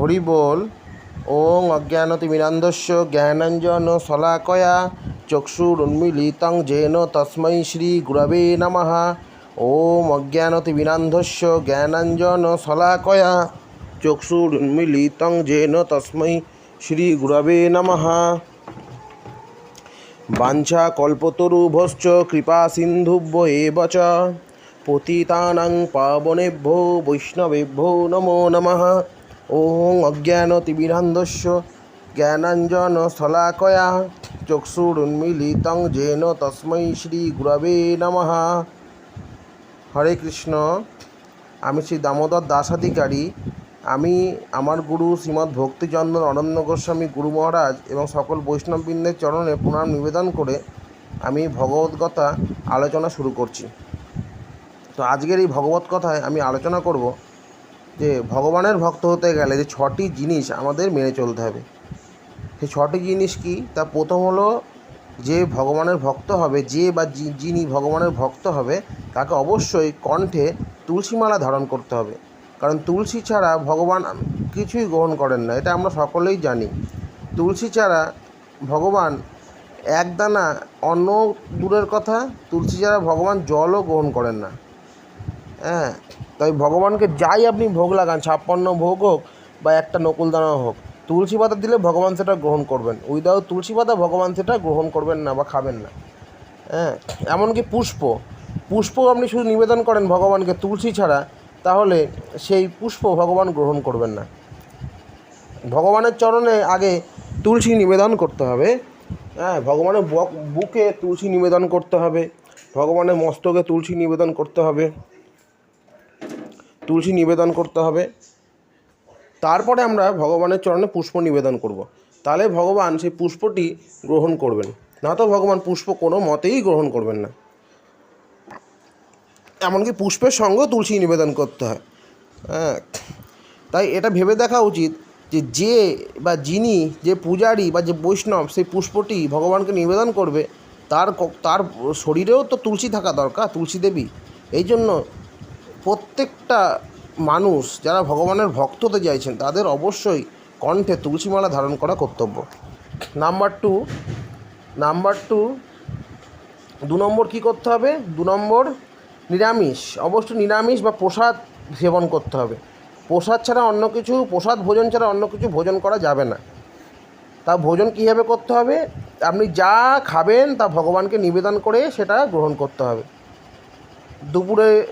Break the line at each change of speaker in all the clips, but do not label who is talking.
হরি বল ওং অজ্ঞানতিমিরান্ধস্য জ্ঞানাঞ্জন শলাকয়া চক্ষুরুন্মিলিতং যেন তস্मै শ্রী গুরবে নমঃ। ওম অজ্ঞানতিমিরান্ধস্য জ্ঞানাঞ্জন শলাকয়া চক্ষুরুন্মিলিতং যেন তস্मै শ্রী গুরবে নমঃ। বাঞ্ছা কল্পতরুভশ্চ কৃপা সিন্ধুভ্য এব চ। পতিতানাং পাবনেভ্যো বৈষ্ণবেভ্যো নমো নমঃ। ওং অজ্ঞানতিমিরান্ধস্য জ্ঞানাঞ্জন শলাকয়া চক্ষুরুন্মিলিতং জেন তস্মৈ শ্রী গুরবে নমঃ। হরে কৃষ্ণ। আমি শ্রী দামোদর দাসাধিকারী। আমি আমার গুরু শ্রীমদ্ ভক্তিচন্দন অনন্য গোস্বামী গুরু মহারাজ এবং সকল বৈষ্ণববৃন্দের চরণে প্রণাম নিবেদন করে আমি ভগবদ্গতা আলোচনা শুরু করছি। তো আজকের এই ভগবত কথায় আমি আলোচনা করব যে ভগবানের ভক্ত হতে গেলে যে ছটি জিনিস আমাদের মেনে চলতে হবে। সেই ছটি জিনিস কি? তা প্রথম হলো যে ভগবানের ভক্ত হবে, যে বা যিনি ভগবানের ভক্ত হবে, তাকে অবশ্যই কণ্ঠে তুলসীমালা ধারণ করতে হবে। কারণ তুলসী ছাড়া ভগবান কিছুই গ্রহণ করেন না, এটা আমরা সকলেই জানি। তুলসী ছাড়া ভগবান একদানা অন্য দূরের কথা, তুলসী ছাড়া ভগবান জলও গ্রহণ করেন না। হ্যাঁ তাই ভগবানকে যাই আপনি ভোগ লাগান, ছাপ্পান্ন ভোগ হোক বা একটা নকুলদানা হোক, তুলসী পাতা দিলে ভগবান সেটা গ্রহণ করবেন। উইদাউট তুলসী পাতা ভগবান সেটা গ্রহণ করবেন না বা খাবেন না। হ্যাঁ এমনকি পুষ্প পুষ্প আপনি শুধু নিবেদন করেন ভগবানকে, তুলসী ছাড়া, তাহলে সেই পুষ্প ভগবান গ্রহণ করবেন না। ভগবানের চরণে আগে তুলসী নিবেদন করতে হবে। হ্যাঁ ভগবানের বুকে তুলসী নিবেদন করতে হবে, ভগবানের মস্তকে তুলসী নিবেদন করতে হবে। তুলসী নিবেদন করতে হবে। তারপরে আমরা ভগবানের চরণে পুষ্প নিবেদন করব। তাহলে ভগবান সেই পুষ্পটি গ্রহণ করবেন। না তো ভগবান পুষ্প কোনো মতেই গ্রহণ করবেন না। এমনকি পুষ্পের সঙ্গেও তুলসী নিবেদন করতে হয়। হ্যাঁ তাই এটা ভেবে দেখা উচিত যে যে বা যিনি যে পূজারী বা যে বৈষ্ণব সেই পুষ্পটি ভগবানকে নিবেদন করবে, তার তার শরীরেও তো তুলসী থাকা দরকার, তুলসী দেবী। এই জন্য প্রত্যেকটা মানুষ যারা ভগবানের ভক্ত হতে চাইছেন, তাদের অবশ্যই কণ্ঠে তুলসীমালা ধারণ করা কর্তব্য। নাম্বার টু নাম্বার টু দু নম্বর কী করতে হবে? দু নম্বর নিরামিষ। অবশ্যই নিরামিষ বা প্রসাদ সেবন করতে হবে। প্রসাদ ছাড়া অন্য কিছু, প্রসাদ ভোজন ছাড়া অন্য কিছু ভোজন করা যাবে না। তা ভোজন কীভাবে করতে হবে? আপনি যা খাবেন, তা ভগবানকে নিবেদন করে সেটা গ্রহণ করতে হবে। দুপুরে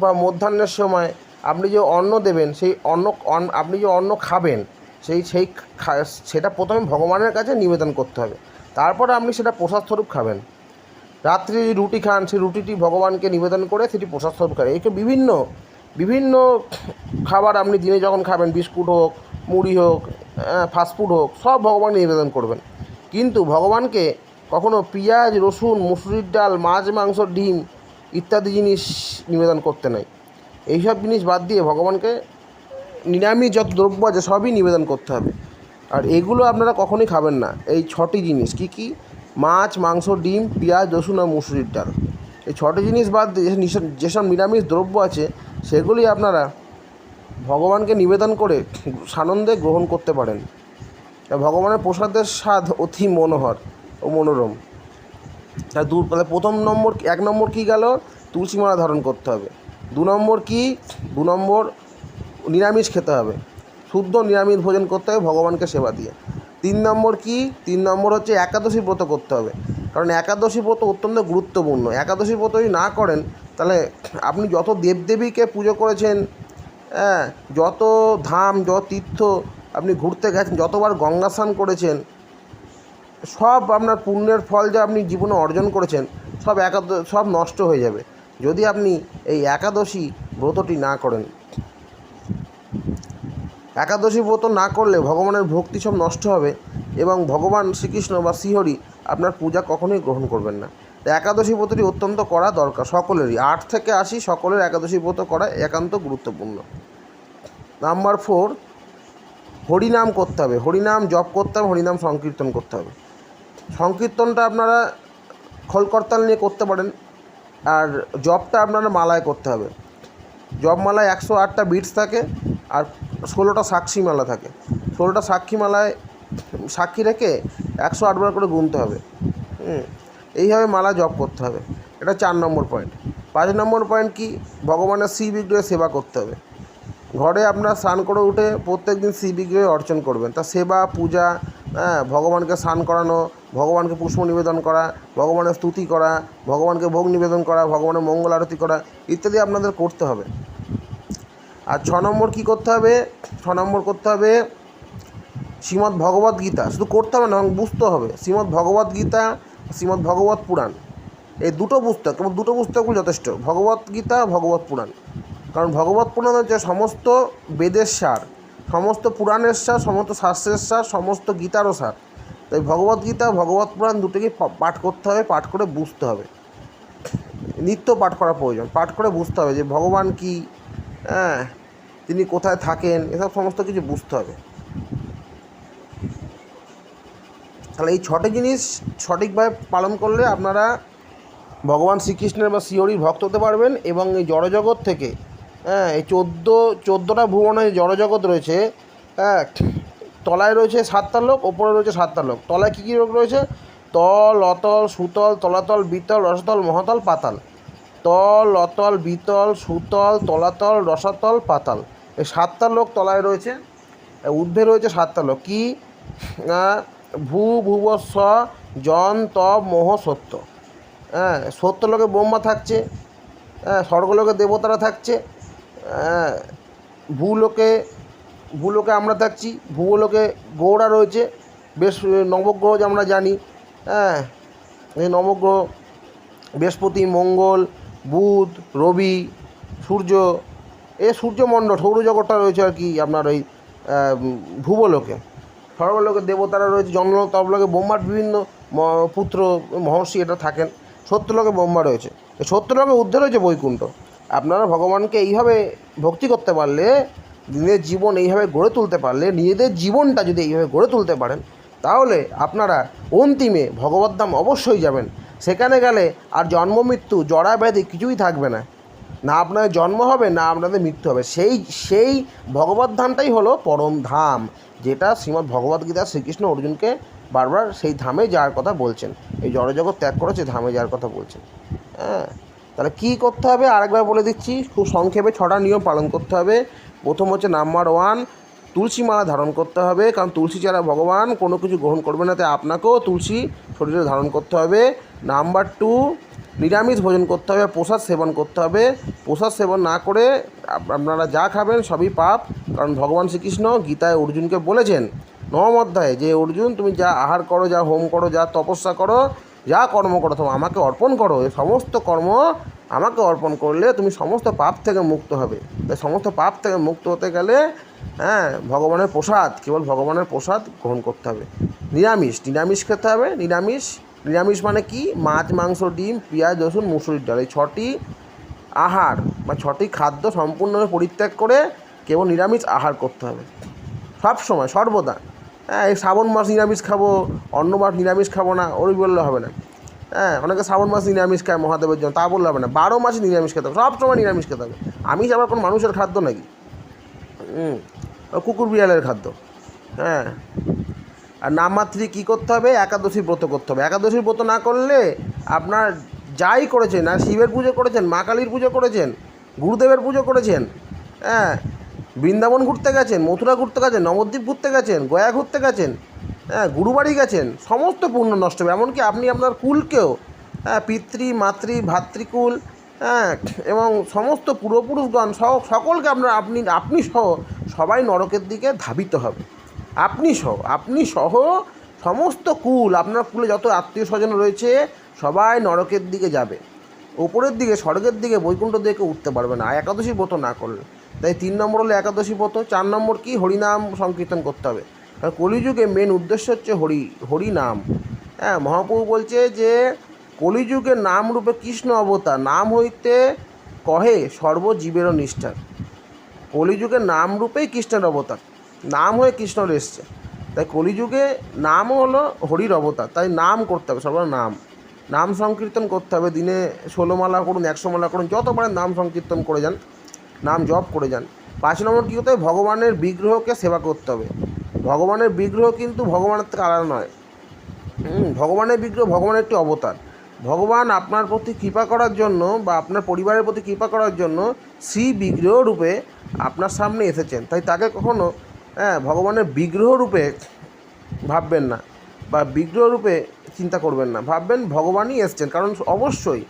বা মধ্যাহ্নের সময় আপনি যে অন্ন দেবেন, সেই অন্ন আপনি যে অন্ন খাবেন, সেই সেই সেটা প্রথমে ভগবানের কাছে নিবেদন করতে হবে। তারপরে আপনি সেটা প্রসাদ স্বরূপ খাবেন। রাত্রে যদি রুটি খান, সেই রুটিটি ভগবানকে নিবেদন করে সেটি প্রসাদ স্বরূপ খাবেন। এই বিভিন্ন বিভিন্ন খাবার আপনি দিনে যখন খাবেন, বিস্কুট হোক, মুড়ি হোক ফাস্টফুড হোক, সব ভগবান নিবেদন করবেন। কিন্তু ভগবানকে কখনো পেঁয়াজ, রসুন, মুসুরির ডাল, মাছ, মাংস, ডিম ইত্যাদি জিনিস নিবেদন করতে নাই। এইসব জিনিস বাদ দিয়ে ভগবানকে নিরামিষ যত দ্রব্য আছে সবই নিবেদন করতে হবে। আর এগুলো আপনারা কখনোই খাবেন না। এই ছটি জিনিস কি কি? মাছ, মাংস, ডিম, পেঁয়াজ, রসুন আর মুসুরির ডাল। এই ছটি জিনিস বাদ দিয়ে যেসব নিরামিষ দ্রব্য আছে, সেগুলি আপনারা ভগবানকে নিবেদন করে সানন্দে গ্রহণ করতে পারেন। ভগবানের প্রসাদের স্বাদ অতি মনোহর ও মনোরম। তা দু প্রথম নম্বর এক নম্বর কী গেল? তুলসী মালা ধারণ করতে হবে। দু নম্বর কি? দু নম্বর নিরামিষ খেতে হবে। শুদ্ধ নিরামিষ ভোজন করতে হবে, ভগবানকে সেবা দিয়ে। তিন নম্বর কি? তিন নম্বর হচ্ছে একাদশী ব্রত করতে হবে। কারণ একাদশী ব্রত অত্যন্ত গুরুত্বপূর্ণ। একাদশী ব্রত যদি না করেন, তাহলে আপনি যত দেবদেবীকে পুজো করেছেন হ্যাঁ যত ধাম, যত তীর্থ আপনি ঘুরতে গেছেন, যতবার গঙ্গা স্নান করেছেন, সব আপনার পুণ্যের ফল যা আপনি জীবনে অর্জন করেছেন, সব একাদ সব নষ্ট হয়ে যাবে। যদি আপনি এই একাদশী ব্রতটি না করেন, একাদশী ব্রত না করলে ভগবানের ভক্তি সব নষ্ট হবে এবং ভগবান শ্রীকৃষ্ণ বা শ্রীহরি আপনার পূজা কখনোই গ্রহণ করবেন না। একাদশী ব্রতটি অত্যন্ত করা দরকার সকলেরই। আট থেকে আশি সকলের একাদশী ব্রত করা একান্ত গুরুত্বপূর্ণ। নাম্বার ফোর, হরিনাম করতে হবে। হরিনাম জপ করতে হবে, হরিনাম সংকীর্তন করতে হবে। সংকীর্তনটা আপনারা খোলকর্তাল নিয়ে করতে পারেন। আর জবটা আপনারা মালায় করতে হবে। জব মালায় একশো আটটা বিটস থাকে আর ষোলোটা সাক্ষী মালা থাকে। ষোলোটা সাক্ষী মালায় সাক্ষী রেখে একশো আটবার করে গুনতে হবে। হুম, এইভাবে মালা জব করতে হবে। এটা চার নম্বর পয়েন্ট পাঁচ নম্বর পয়েন্ট কি? ভগবানের শ্রী বিগ্রহে সেবা করতে হবে। ঘরে আপনার স্নান করে উঠে প্রত্যেক দিন শ্রী বিগ্রহে অর্চন করবেন। তা সেবা, পূজা হ্যাঁ ভগবানকে স্নান করানো, ভগবানকে পুষ্প নিবেদন করা, ভগবানের স্তুতি করা, ভগবানকে ভোগ নিবেদন করা, ভগবানের মঙ্গল আরতি করা ইত্যাদি আপনাদের করতে হবে। আর ছ নম্বর কী করতে হবে? ছ নম্বর করতে হবে শ্রীমদ্ ভগবদ্ গীতা। শুধু করতে হবে না বুঝতে হবে। শ্রীমদ্ ভগবদ্ গীতা, শ্রীমদ্ ভগবত পুরাণ, এই দুটো পুস্তক, এবং দুটো পুস্তকগুলো যথেষ্ট। ভগবত গীতা ভগবত পুরাণ। কারণ ভগবত পুরাণ হচ্ছে সমস্ত বেদের সার সমস্ত পুরাণের সার, সমস্ত শাস্ত্রের সার, সমস্ত গীতারও সার। তাই ভগবত গীতা, ভগবত পুরাণ দুটোকে পাঠ করতে হবে, পাঠ করে বুঝতে হবে। নিত্য পাঠ করা প্রয়োজন, পাঠ করে বুঝতে হবে যে ভগবান কি হ্যাঁ তিনি কোথায় থাকেন, এসব সমস্ত কিছু বুঝতে হবে। তাহলে এই ছটি জিনিস সঠিকভাবে পালন করলে আপনারা ভগবান শ্রীকৃষ্ণের বা শ্রীহরির ভক্ত হতে পারবেন এবং এই জড়জগৎ থেকে হ্যাঁ এই চোদ্দ, চোদ্দোটা ভুবনে জড়জগৎ রয়েছে হ্যাঁ তলায় রয়েছে সাতটা লোক, ওপরে রয়েছে সাতটা লোক। তলায় কী কী লোক রয়েছে? তল, অতল, সুতল, তলাতল, বিতল, রসতল, মহাতল, পাতাল। তল, অতল, বিতল, সুতল, তলাতল, রসাতল, পাতাল। এই সাতটা লোক তলায় রয়েছে ঊর্ধ্বে রয়েছে সাতটা লোক। কি? ভূ ভুব স জন, তপ, মোহ, সত্য। হ্যাঁ সত্যলোকে ব্রহ্মা থাকছে হ্যাঁ স্বর্গলোকে দেবতারা থাকছে ভূলোকে ভূলোকে আমরা থাকছি ভূগোলোকে গৌড়া রয়েছে, বেশ নবগ্রহ যে আমরা জানি হ্যাঁ এই নবগ্রহ, বৃহস্পতি, মঙ্গল, বুধ, রবি, সূর্য, এ সূর্যমণ্ডল সৌরজগৎটা রয়েছে আর কি আপনার ওই ভূগোলোকে স্বর্গলোকে দেবতারা রয়েছে জন্মলোক তপলোকে ব্রহ্মার বিভিন্ন পুত্র, মহর্ষি এটা থাকেন, সত্যলোকে ব্রহ্মা রয়েছে, সত্যলোকে ঊর্ধ্বে রয়েছে বৈকুণ্ঠ আপনারা ভগবানকে এইভাবে ভক্তি করতে পারলে নিজেদের জীবন এইভাবে গড়ে তুলতে পারলে, নিজেদের জীবনটা যদি এইভাবে গড়ে তুলতে পারেন, তাহলে আপনারা অন্তিমে ভগবদ্ধাম অবশ্যই যাবেন। সেখানে গেলে আর জন্ম, মৃত্যু, জরা ব্যাধি কিছুই থাকবে না। না আপনাদের জন্ম হবে, না আপনাদের মৃত্যু হবে। সেই সেই ভগবত ধামটাই হলো পরম ধাম, যেটা শ্রীমদ্ ভগবদ্গীতা শ্রীকৃষ্ণ অর্জুনকে বারবার সেই ধামে যাওয়ার কথা বলছেন। এই জড়জগৎ ত্যাগ করেছে, ধামে যাওয়ার কথা বলছেন। হ্যাঁ। তাহলে কী করতে হবে? আরেকবার বলে দিচ্ছি, খুব সংক্ষেপে ছটা নিয়ম পালন করতে হবে। প্রথম হচ্ছে নাম্বার ওয়ান, তুলসী মালা ধারণ করতে হবে, কারণ তুলসী ছাড়া ভগবান কোনো কিছু গ্রহণ করবে না, তাই আপনাকেও তুলসী শরীরে ধারণ করতে হবে। নাম্বার টু, নিরামিষ ভোজন করতে হবে, প্রসাদ সেবন করতে হবে। প্রসাদ সেবন না করে আপনারা যা খাবেন সবই পাপ, কারণ ভগবান শ্রীকৃষ্ণ গীতায় অর্জুনকে বলেছেন, নবম অধ্যায়ে, যে অর্জুন তুমি যা আহার করো, যা হোম করো, যা তপস্যা করো যা কর্ম করো, তুমি আমাকে অর্পণ করো এই সমস্ত কর্ম আমাকে অর্পণ করলে তুমি সমস্ত পাপ থেকে মুক্ত হবে। তাই সমস্ত পাপ থেকে মুক্ত হতে গেলে হ্যাঁ ভগবানের প্রসাদ, কেবল ভগবানের প্রসাদ গ্রহণ করতে হবে। নিরামিষ নিরামিষ খেতে হবে, নিরামিষ। নিরামিষ মানে কি? মাছ, মাংস, ডিম, পেঁয়াজ, রসুন, মুসুরির ডাল। এই ছটি আহার বা ছটি খাদ্য সম্পূর্ণভাবে পরিত্যাগ করে কেবল নিরামিষ আহার করতে হবে। সব সময় সর্বদা। হ্যাঁ এই শ্রাবণ মাস নিরামিষ খাব অন্য মাস নিরামিষ খাব না ওই বললে হবে না। হ্যাঁ অনেকে শ্রাবণ মাস নিরামিষ খায়, মহাদেবের জন্য, তা বললে হবে না। বারো মাসে নিরামিষ খেতে হবে, সব সময় নিরামিষ খেতে হবে। আমিষ আবার কোনো মানুষের খাদ্য নাকি? হুম কুকুর বিড়ালের খাদ্য। হ্যাঁ আর নামমাত্রি কী করতে হবে? একাদশী ব্রত করতে হবে। একাদশীর ব্রত না করলে আপনার যাই করেছেন, আর শিবের পুজো করেছেন, মা কালীর পুজো করেছেন, গুরুদেবের পুজো করেছেন হ্যাঁ বৃন্দাবন ঘুরতে গেছেন, মথুরা ঘুরতে গেছেন, নবদ্বীপ ঘুরতে গেছেন, গয়া ঘুরতে গেছেন হ্যাঁ গুরুবাড়ি গেছেন, সমস্ত পূর্ণ নষ্ট হবে। এমনকি আপনি আপনার কুলকেও হ্যাঁ পিতৃ, মাতৃ, ভাতৃকুল হ্যাঁ এবং সমস্ত পূর্বপুরুষগণ সহ সকলকে আপনার আপনি আপনি সহ সবাই নরকের দিকে ধাবিত হবে। আপনি সহ আপনি সহ সমস্ত কুল, আপনার কুলে যত আত্মীয় স্বজন রয়েছে, সবাই নরকের দিকে যাবে। ওপরের দিকে, স্বর্গের দিকে বৈকুণ্ঠ দিকে উঠতে পারবে না একাদশী ব্রত না করলে। তাই তিন নম্বর হলো একাদশী ব্রত, চার নম্বর কি? হরিনাম সংকীর্তন করতে হবে। কারণ কলিযুগে মেন উদ্দেশ্য হচ্ছে হরি, হরিনাম। হ্যাঁ মহাপ্রভু বলছে যে, কলিযুগে নাম রূপে কৃষ্ণ অবতার, নাম হইতে কহে সর্বজীবেরও নিষ্ঠার। কলিযুগে নাম রূপেই কৃষ্ণের অবতার, নাম হয়ে কৃষ্ণর এসছে। তাই কলিযুগে নামও হলো হরির অবতার, তাই নাম করতে হবে সবার নাম। নাম সংকীর্তন করতে হবে, দিনে ষোলো মালা করুন, একশো মালা করুন, যত পারেন নাম সংকীর্তন করে যান। নাম জপ করে যান। পাঁচ নম্বর কী করতে হবে? ভগবানের বিগ্রহকে সেবা করতে হবে। ভগবানের বিগ্রহ কিন্তু ভগবানের থেকে আলাদা নয়। ভগবানের বিগ্রহ ভগবানের একটি অবতার। ভগবান আপনার প্রতি কৃপা করার জন্য বা আপনার পরিবারের প্রতি কৃপা করার জন্য শ্রী বিগ্রহ রূপে আপনার সামনে এসেছেন। তাই তাকে কখনো হ্যাঁ ভগবানের বিগ্রহ রূপে ভাববেন না বা বিগ্রহ রূপে চিন্তা করবেন না। ভাববেন ভগবানই এসছেন। কারণ অবশ্যই,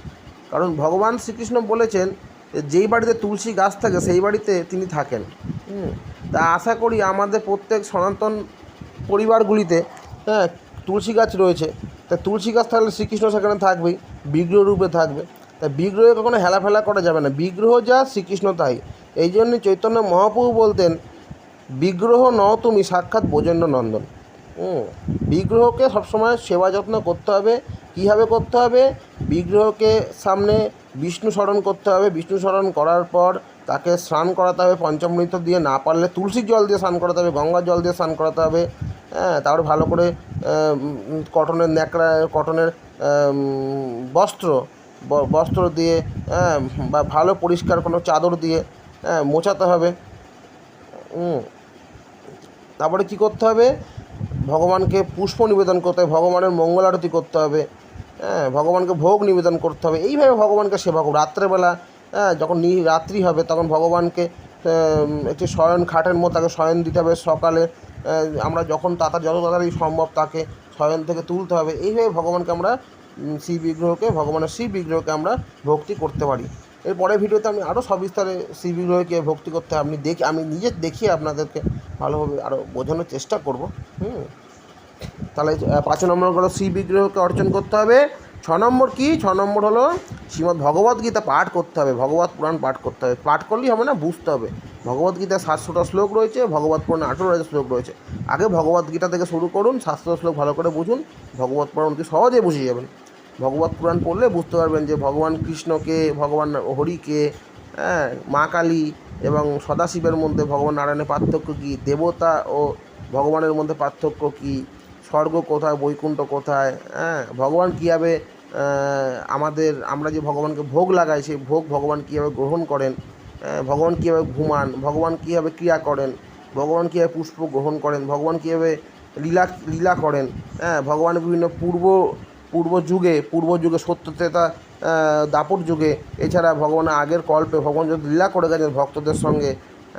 কারণ ভগবান শ্রীকৃষ্ণ বলেছেন যেই বাড়িতে তুলসী গাছ থাকে, সেই বাড়িতে তিনি থাকেন। তা আশা করি আমাদের প্রত্যেক সনাতন পরিবারগুলিতে হ্যাঁ তুলসী গাছ রয়েছে। তা তুলসী গাছ থাকলে শ্রীকৃষ্ণ সেখানে থাকবেই, বিগ্রহ রূপে থাকবে। তা বিগ্রহে কখনো হেলাফেলা করা যাবে না, বিগ্রহ যা, শ্রীকৃষ্ণ তাই। এই জন্য চৈতন্য মহাপ্রভু বলতেন, বিগ্রহ ন তুমি, সাক্ষাৎ বোজেন্দ্র নন্দন বিগ্রহকে সবসময় সেবা যত্ন করতে হবে কীভাবে করতে হবে? বিগ্রহকে সামনে বিষ্ণু স্মরণ করতে হবে। বিষ্ণু স্মরণ করার পর তাকে স্নান করাতে হবে পঞ্চমৃত দিয়ে না পারলে তুলসীর জল দিয়ে স্নান করাতে হবে গঙ্গার জল দিয়ে স্নান করাতে হবে। হ্যাঁ তারপর ভালো করে কটনের ন্যাকড়া কটনের বস্ত্র বস্ত্র দিয়ে হ্যাঁ বা ভালো পরিষ্কার কোনো চাদর দিয়ে হ্যাঁ মোছাতে হবে। তারপরে কি করতে হবে? ভগবানকে পুষ্প নিবেদন করতে হবে, ভগবানের মঙ্গল আরতি করতে হবে হ্যাঁ ভগবানকে ভোগ নিবেদন করতে হবে। এইভাবে ভগবানকে সেবা করো। রাত্রেবেলা হ্যাঁ যখন নি, রাত্রি হবে, তখন ভগবানকে একটি শয়ন খাটের মতো তাকে শয়ন দিতে হবে। সকালে আমরা যখন তাড়াতাড়ি যত তাড়াতাড়ি সম্ভব তাকে শয়ন থেকে তুলতে হবে। এইভাবে ভগবানকে আমরা শ্রী বিগ্রহকে, ভগবানের শ্রী বিগ্রহকে আমরা ভক্তি করতে পারি। এর পরের ভিডিওতে আমি আরও সবিস্তারে বিগ্রহকে ভক্তি করতে। আপনি দেখি, আমি নিজে দেখিয়ে আপনাদেরকে ভালোভাবে আরও বোঝানোর চেষ্টা করব। হুম। তাহলে পাঁচ নম্বর হলো শ্রী বিগ্রহকে অর্জন করতে হবে। ছ নম্বর কি? ছ নম্বর হলো শ্রীমদ্ ভগবদ গীতা পাঠ করতে হবে। ভগবত পুরাণ পাঠ করতে হবে। পাঠ করলেই হবে না, বুঝতে হবে। ভগবদ গীতায় সাতশোটা শ্লোক রয়েছে ভগবত পুরাণ আঠেরো হাজার শ্লোক রয়েছে। আগে ভগবদ গীতা থেকে শুরু করুন সাতশো শ্লোক ভালো করে বুঝুন ভগবত পুরাণ অতি সহজে বুঝে যাবেন। ভগবত পুরাণ পড়লে বুঝতে পারবেন যে ভগবান কৃষ্ণকে ভগবান হরিকে হ্যাঁ মা কালী এবং সদাশিবের মধ্যে ভগবান নারায়ণের পার্থক্য কী? দেবতা ও ভগবানের মধ্যে পার্থক্য কী? স্বর্গ কোথায় বৈকুণ্ঠ কোথায়? হ্যাঁ ভগবান কীভাবে আমাদের আমরা যে ভগবানকে ভোগ লাগাই সেই ভোগ ভগবান কীভাবে গ্রহণ করেন? হ্যাঁ, ভগবান কীভাবে ঘুমান? ভগবান কীভাবে ক্রিয়া করেন? ভগবান কীভাবে পুষ্প গ্রহণ করেন? ভগবান কীভাবে লীলা লীলা করেন? হ্যাঁ ভগবানের বিভিন্ন পূর্ব পূর্ব যুগে পূর্ব যুগে সত্যতেতা দাপর যুগে, এছাড়া ভগবানের আগের কল্পে ভগবান যদি লীলা করে গেছেন ভক্তদের সঙ্গে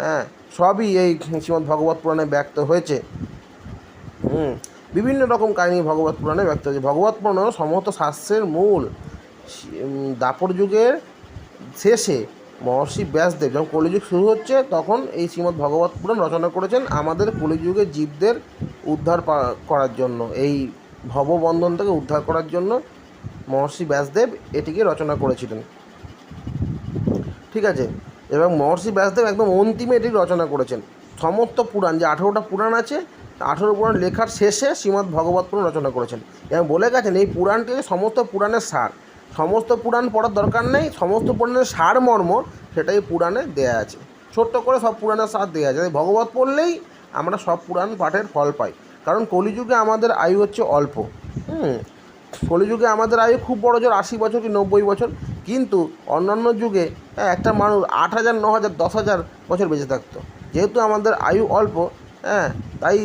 হ্যাঁ সবই এই শ্রীমদ্ ভগবত পুরাণে ব্যক্ত হয়েছে। হুম, বিভিন্ন রকম কাহিনী ভগবত পুরাণে ব্যক্ত হয়েছে। ভগবত পুরাণ সমস্ত শাস্ত্রের মূল। দাপর যুগের শেষে মহর্ষি ব্যাসদেব যখন কলিযুগ শুরু হচ্ছে, তখন এই শ্রীমদ্ ভগবত পুরাণ রচনা করেছেন আমাদের কলিযুগের জীবদের উদ্ধার করার জন্য। এই ভববন্ধন থেকে উদ্ধার করার জন্য মহর্ষি ব্যাসদেব এটিকে রচনা করেছিলেন। ঠিক আছে? এবং মহর্ষি ব্যাসদেব একদম অন্তিমে এটি রচনা করেছেন। সমস্ত পুরাণ, যে আঠেরোটা পুরাণ আছে, আঠেরো পুরাণ লেখার শেষে শ্রীমদ্ ভগবত পুরাণ রচনা করেছেন। এবং বলে গেছেন, এই পুরাণটি সমস্ত পুরাণের সার। সমস্ত পুরাণ পড়ার দরকার নেই, সমস্ত পুরাণের সার মর্ম সেটাই পুরাণে দেয়া আছে। ছোট্ট করে সব পুরাণের সার দেওয়া আছে। ভগবত পড়লেই আমরা সব পুরাণ পাঠের ফল পাই। কারণ কলিযুগে আমাদের আয়ু হচ্ছে অল্প। হুম কলিযুগে আমাদের আয়ু খুব বড় জোর আশি বছর কি নব্বই বছর। কিন্তু অন্যান্য যুগে হ্যাঁ, একটা মানুষ আট হাজার ন হাজার দশ হাজার বছর বেঁচে থাকতো। যেহেতু আমাদের আয়ু অল্প হ্যাঁ তাই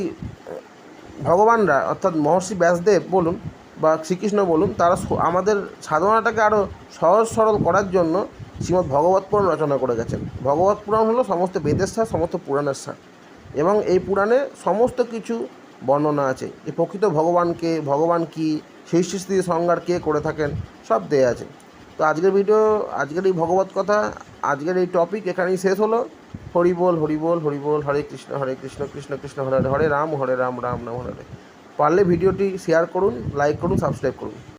ভগবানরা অর্থাৎ মহর্ষি ব্যাসদেব বলুন বা শ্রীকৃষ্ণ বলুন তারা আমাদের সাধনাটাকে আরও সহজ সরল করার জন্য শ্রীমদ্ ভগবত পুরাণ রচনা করে গেছেন। ভগবত পুরাণ হলো সমস্ত বেদের সার সমস্ত পুরাণের সার। এবং এই পুরাণে সমস্ত কিছু বর্ণনা আছে যে প্রকৃত ভগবানকে, ভগবান কি সৃষ্টি সংজ্ঞার কে করে থাকেন, সব দেয়া আছে। তো আজকের ভিডিও আজকের এই ভগবত কথা, আজকের এই টপিক এখানেই শেষ হলো। হরিবোল হরিবোল হরিবোল হরি কৃষ্ণ, হরে কৃষ্ণ কৃষ্ণ কৃষ্ণ, হরে হরে রাম হরে রাম রাম রাম, হরে পারলে ভিডিওটি শেয়ার করুন লাইক করুন সাবস্ক্রাইব করুন।